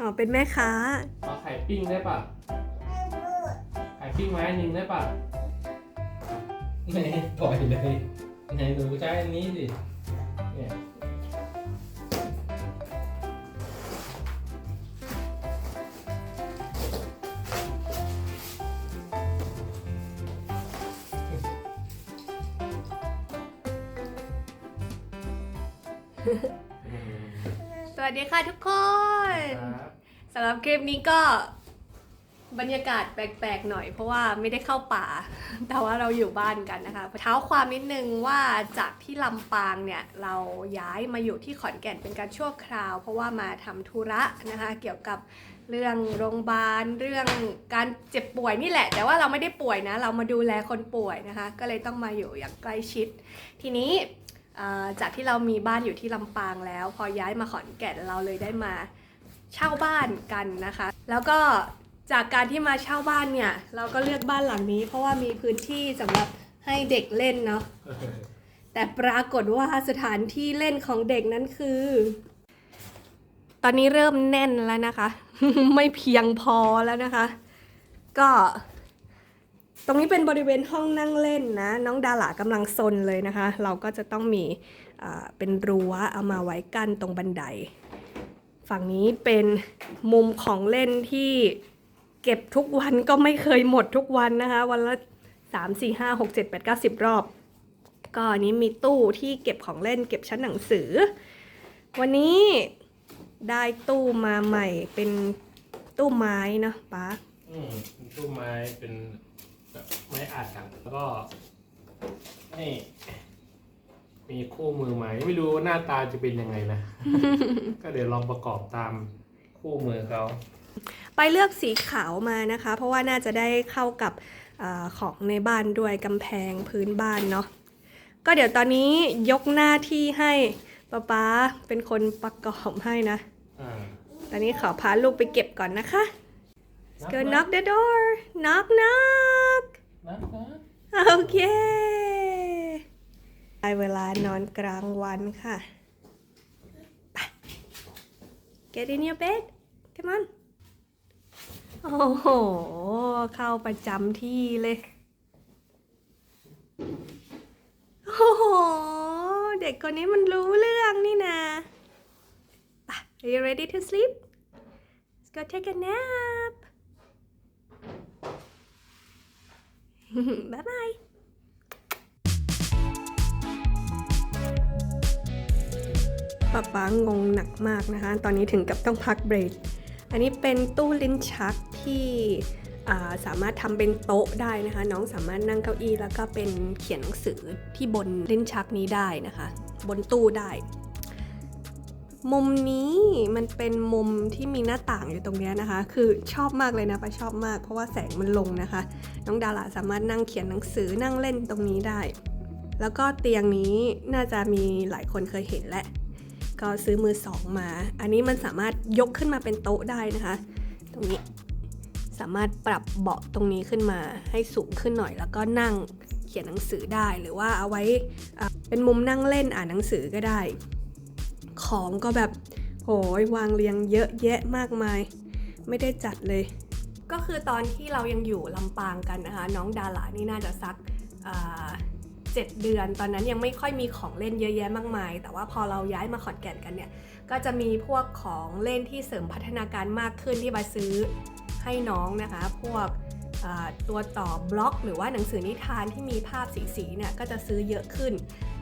อ๋อ เป็นแม่ค้า เอาไข่ปิ้งได้ป่ะไข่ปิ้งไม้หนึ่งได้ป่ะไม่ปล่อยเลยไหนหนูใช้อันนี้สิเนี่ย วัสดีค่ะทุกคนครับสำหรับคลิปนี้ก็บรรยากาศแปลกๆหน่อย เพราะว่าไม่ได้เข้าป่า แต่ว่าเราอยู่บ้านกันนะคะเท้าความนิดนึงว่าจากที่ลำปางเนี่ยเราย้ายมาอยู่ที่ขอนแก่นเป็นการชั่วคราว เพราะว่ามาทำธุระนะคะเกี่ยวกับเรื่องโรงพยาบาลเรื่องการเจ็บป่วยนี่แหละ แต่ว่าเราไม่ได้ป่วยนะ เรามาดูแลคนป่วยนะคะ ก็เลยต้องมาอยู่อย่างใกล้ชิด ทีนี้เอ่อ จากที่เรามีบ้านอยู่ที่ลำปางแล้ว พอย้ายมาขอนแก่นเราเลยได้มาเช่าบ้านกันนะคะ แล้วก็จากการที่มาเช่าบ้านเนี่ย เราก็เลือกบ้านหลังนี้ เพราะว่ามีพื้นที่สำหรับให้เด็กเล่นเนาะแต่ปรากฏว่าสถานที่เล่นของเด็กนั้นคือ ตอนนี้เริ่มแน่นแล้วนะคะ ไม่เพียงพอแล้วนะคะ ก็ ตรงนี้เป็นบริเวณห้องนั่งเล่นนะ น้องดาหลากำลังซนเลยนะคะ เราก็จะต้องมีเป็นรั้วเอามาไว้กั้นตรงบันได ฝั่งนี้เป็นมุมของเล่นที่เก็บทุกวันก็ไม่เคยหมดทุกวันนะคะ วันละ 3 4 5 6 7 8 9 10 รอบ ก็อันนี้มีตู้ที่เก็บของเล่นเก็บชั้นหนังสือ วันนี้ได้ตู้มาใหม่เป็นตู้ไม้นะป๊าอืมตู้ไม้เป็น ไม้อัดกันแล้วก็นี่มีคู่มือไม้ไม่รู้หน้าตาจะเป็นยังไงนะ ก็เดี๋ยวลองประกอบตามคู่มือเขาไปเลือกสีขาวมานะคะ เพราะว่าน่าจะได้เข้ากับอาของในบ้านด้วยกำแพงพื้นบ้านเนาะก็เดี๋ยวตอนนี้ยกหน้าที่ให้ป๊าป๊าเป็นคนประกอบให้นะอ่าตอนนี้ขอพาลูกไปเก็บก่อนนะคะนับ go นะ knock the door knock knock นับนะโอเคได้เวลานอนกลางวันค่ะไป get in your bed come on โอ้โห เข้าประจำที่เลย โอ้โห เด็กคนนี้มันรู้เรื่องนี่นะไป Are you ready to sleep? Let's go take a nap. Bye bye. ป๊าป๊างงหนักมากนะคะ ตอนนี้ถึงกับต้องพักเบรก อันนี้เป็นตู้ลิ้นชักที่าสามารถทำเป็นโต๊ะได้นะคะ น้องสามารถนั่งเก้าอี้แล้วก็เป็นเขียนหนังสือที่บนลิ้นชักนี้ได้นะคะ บนตู้ได้ มุมนี้มันเป็นมุมที่มีหน้าต่างอยู่ตรงนี้นะคะ คือชอบมากเลยนะป้าชอบมาก เพราะว่าแสงมันลงนะคะ น้องดาราสามารถนั่งเขียนหนังสือนั่งเล่นตรงนี้ได้ แล้วก็เตียงนี้น่าจะมีหลายคนเคยเห็นแหละ ก็ซื้อมือสองมา อันนี้มันสามารถยกขึ้นมาเป็นโต๊ะได้นะคะ ตรงนี้สามารถปรับเบาะตรงนี้ขึ้นมาให้สูงขึ้นหน่อย แล้วก็นั่งเขียนหนังสือได้หรือว่าเอาไว้เป็นมุมนั่งเล่นอ่านหนังสือก็ได้ ของก็แบบโหยวางเรียงเยอะแยะมากมาย ไม่ได้จัดเลย ก็คือตอนที่เรายังอยู่ลำปางกันนะคะน้องดารานี่น่าจะสักเจ็ดเดือน ตอนนั้นยังไม่ค่อยมีของเล่นเยอะแยะมากมาย แต่ว่าพอเราย้ายมาขอนแก่นกันเนี่ย ก็จะมีพวกของเล่นที่เสริมพัฒนาการมากขึ้นที่มาซื้อให้น้องนะคะ พวกตัวต่อบล็อก หรือว่าหนังสือนิทานที่มีภาพสีๆเนี่ยก็จะซื้อเยอะขึ้น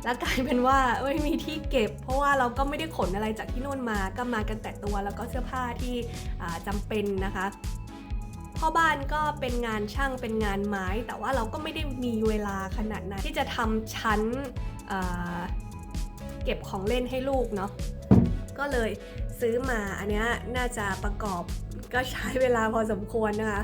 แล้วกลายเป็นว่าไม่มีที่เก็บ เพราะว่าเราก็ไม่ได้ขนอะไรจากที่นู่นมาก็มากันแต่ตัวแล้วก็เสื้อผ้าที่อ่าจำเป็นนะคะพ่อบ้านก็เป็นงานช่างเป็นงานไม้ แต่ว่าเราก็ไม่ได้มีเวลาขนาดนั้นที่จะทำชั้นอ่าเก็บของเล่นให้ลูกเนาะก็เลยซื้อมาอันนี้น่าจะประกอบก็ใช้เวลาพอสมควรนะคะ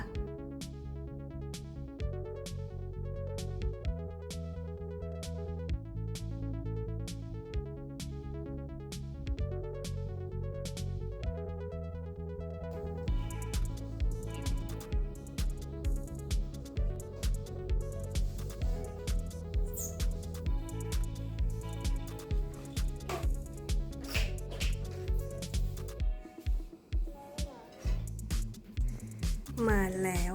มาแล้ว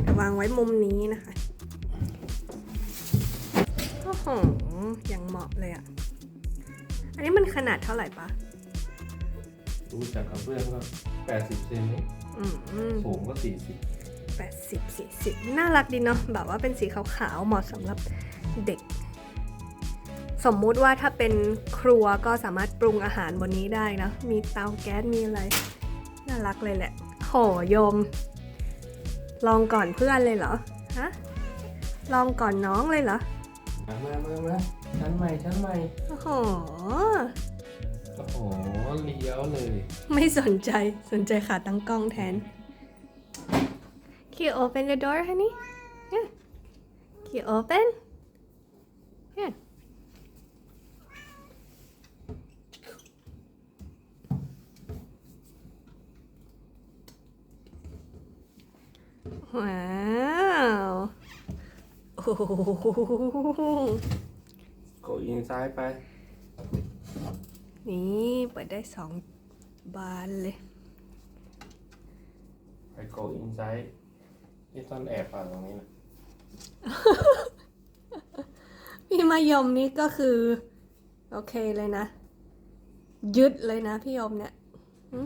เดี๋ยววางไว้มุมนี้นะคะโอ้โหยังเหมาะเลยอะ่ะ อันนี้มันขนาดเท่าไหร่ปะดูจากกระเบื้องก็แปดสิบเซนนี่อืมสูงก็สี่สิบแปดสิบสี่สิบน่ารักดีเนาะแบบว่าเป็นสีขาวๆเหมาะสำหรับเด็ก สมมุติว่าถ้าเป็นครัวก็สามารถปรุงอาหารบนนี้ได้นะ มีเตาแก๊สมีอะไร น่ารักเลยแหละโหโยม ลองก่อนเพื่อนเลยเหรอ ฮะ ลองก่อนน้องเลยเหรอ มามามามาชั้นใหม่ชั้นใหม่ โอ้โห โอ้โห เลี้ยวเลย ไม่สนใจ สนใจขาตั้งกล้องแทน Can you open the door honey yeah Can you open yeah ว้าวโอ้โหกดอินซ้ายไป นี่เปิดได้สองบานเลย ไปกดอินซ้ายนี่ต้นแอบอะตรงนี้นะพี่มายมนี่ก็คือ โอเคเลยนะ ยึดเลยนะพี่ยมเนี่ยหึ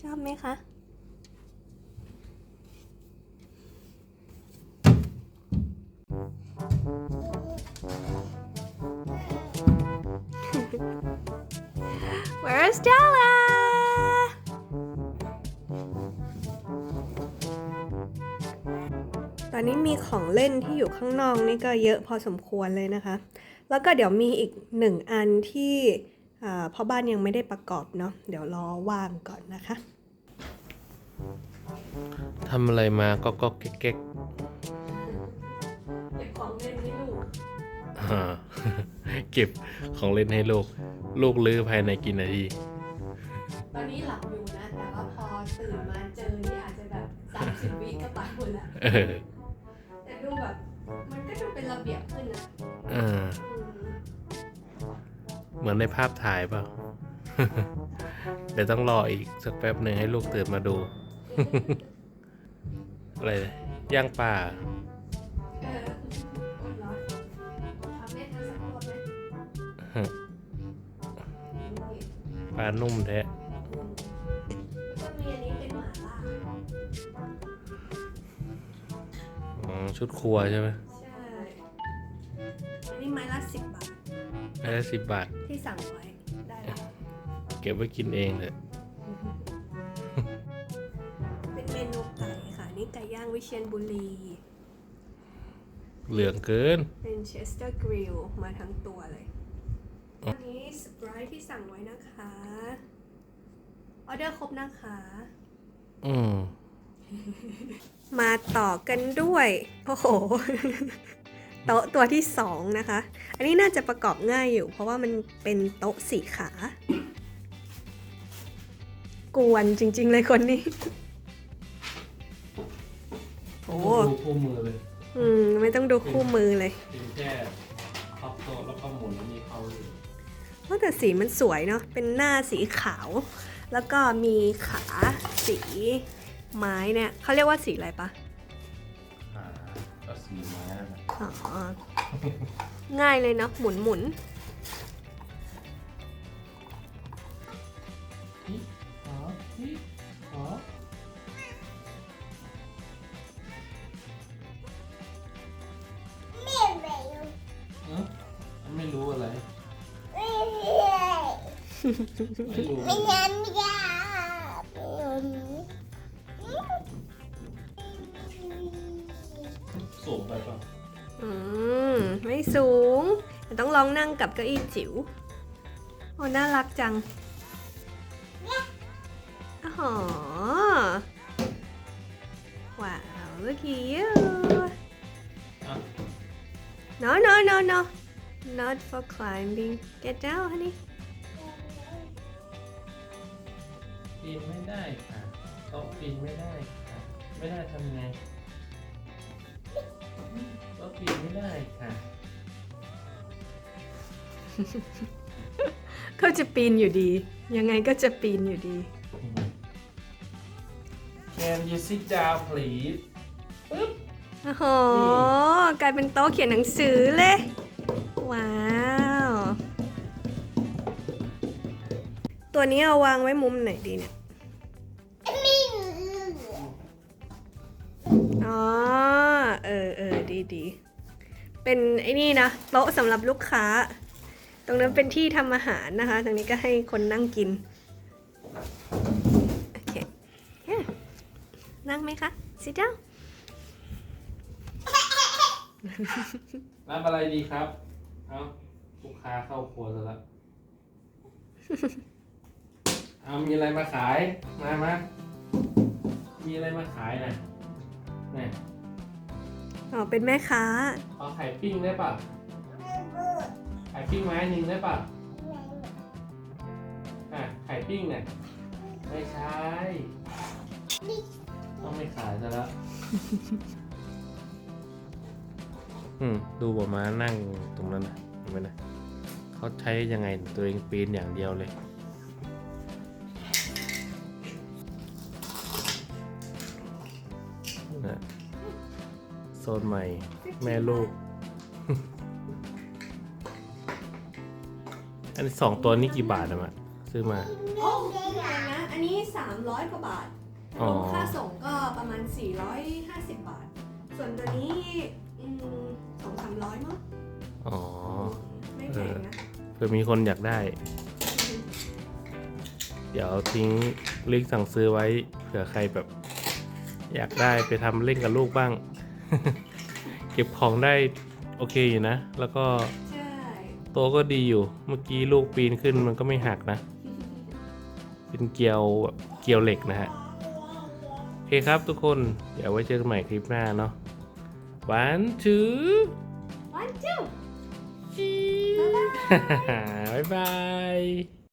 ชอบไหมคะ มีของเล่นที่อยู่ข้างนอกนี่ก็เยอะพอสมควรเลยนะคะ แล้วก็เดี๋ยวมีอีกหนึ่งอันที่อ่าพ่อบ้านยังไม่ได้ประกอบเนาะเดี๋ยวรอว่างก่อนนะคะทำอะไรมาก็ก็เก๊กเก็บของเล่นให้ลูกๆอ่าเก็บของเล่นให้ลูกลูกลื้อภายในกี่นาทีตอนนี้หลับอยู่นะ แต่ว่าพอตื่นมาเจอนี่อาจจะแบบ30วิก็ไปหมดแล้วเออแต่ ดูแบบมันก็ดูเป็นระเบียบขึ้นนะเอออืมเหมือนในภาพถ่ายเปล่า เดี๋ยวต้องรออีกสักแป๊บหนึ่งให้ลูกตื่นมาดู อะไรนะย่างปลาเออร้อนทำเล่นกันสักรอบไหมฮะนี่ปลานุ่มแท้ ชุดครัวใช่ไหมใช่อันนี้ไม้ละสิบบาทได้สิบบาท ที่สั่งไว้ ได้แล้วเก็บไว้กินเองเถอะเป็นเมนูไก่ค่ะ นี่ไก่ย่างวิเชียรบุรี เหลืองเกิน เป็นเชสเตอร์กริลมาทั้งตัวเลยอ๋ออัอันนี้สปรายที่สั่งไว้นะคะ ออเดอร์ครบนะคะ อืม มาต่อกันด้วย โอ้โห โต๊ะตัวที่สองนะคะ อันนี้น่าจะประกอบง่ายอยู่ เพราะว่ามันเป็นโต๊ะสี่ขา กวนจริง ๆ เลยคนนี้ โอ้ดูคู่มือเลยอืม ไม่ต้องดูคู่มือเลยเป็นแค่พับโต๊ะแล้วก็หมุนแล้วมีเขาอยู่ว่าแต่สีมันสวยเนาะ เป็นหน้าสีขาว แล้วก็มีขาสี ไม้เนี่ยเขาเรียกว่าสีอะไรปะอ่าก็สีไม้นั่นแหละอ๋อง่ายเลยเนาะหมุนหมุนฮิอ๋อฮิอ๋อเอ้าไม่รู้อะไร ไม่รู้สู สูงแต่ต้องลองนั่งกับเก้าอี้จิ๋วโอ้น่ารักจังอ๋อว้าว look at you อะ no no no no not for climbing get down honey ปีนไม่ได้ค่ะโต๊ะปีนไม่ได้ค่ะไม่ได้ทำไงโต๊ะปีนไม่ได้ค่ะ ก็จะปีนอยู่ดี ยังไงก็จะปีนอยู่ดี Can you sit down please ปึ๊บโอ้โหกลายเป็นโต๊ะเขียนหนังสือเลย ว้าว ตัวนี้เอาวางไว้มุมไหนดีเนี่ย อ๋อ เออเออดีดีเป็นไอ้นี่นะ โต๊ะสำหรับลูกค้า ตรงนั้นเป็นที่ทำอาหารนะคะ ตรงนี้ก็ให้คนนั่งกิน โอเค Yeah. นั่งไหมคะ sit down รับอะไรดีครับ เอาลูกค้าเข้าครัวซะแล้วเอามีอะไรมาขาย มามามีอะไรมาขายนะนี่อ๋อ เป็นแม่ค้าขอไข่ปิ้งได้ป่ะไข่ปิ้งไม้หนึ่งได้ป่ะอะไข่ปิ้งเนี่ยไม่ใช่ต้องไม่ขายซะแล้วอืมดูบอมานั่งตรงนั้นนะเห็นไหมนะเขาใช้ยังไงตัวเองปีนอย่างเดียวเลยนะโซนใหม่ แม่ลูก อันนี้สองตัวนี้กี่บาทอะมะซื้อมา โอ้นะ อันนี้ 300 กว่าบาทรอ๋อ วมค่าส่งก็ประมาณ 450 บาท ส่วนตัวนี้อืมสองสามร้อยมั้งอ๋อ ไม่แพงนะ เผื่อมีคนอยากได้ เดี๋ยวทิ้งลิงก์สั่งซื้อไว้เผื่อใครแบบ อยากได้ไปทำเล่นกับลูกบ้าง เก็บของได้โอเคอยู่นะ แล้วก็ใช่โตวก็ดีอยู่ เมื่อกี้ลูกปีนขึ้นมันก็ไม่หักนะ เป็นเกลียวแบบเกลียวเหล็กนะฮะ โอเคครับทุกคน เดี๋ยวไว้เจอกันใหม่คลิปหน้าเนาะ one two one two บ๊ายบาย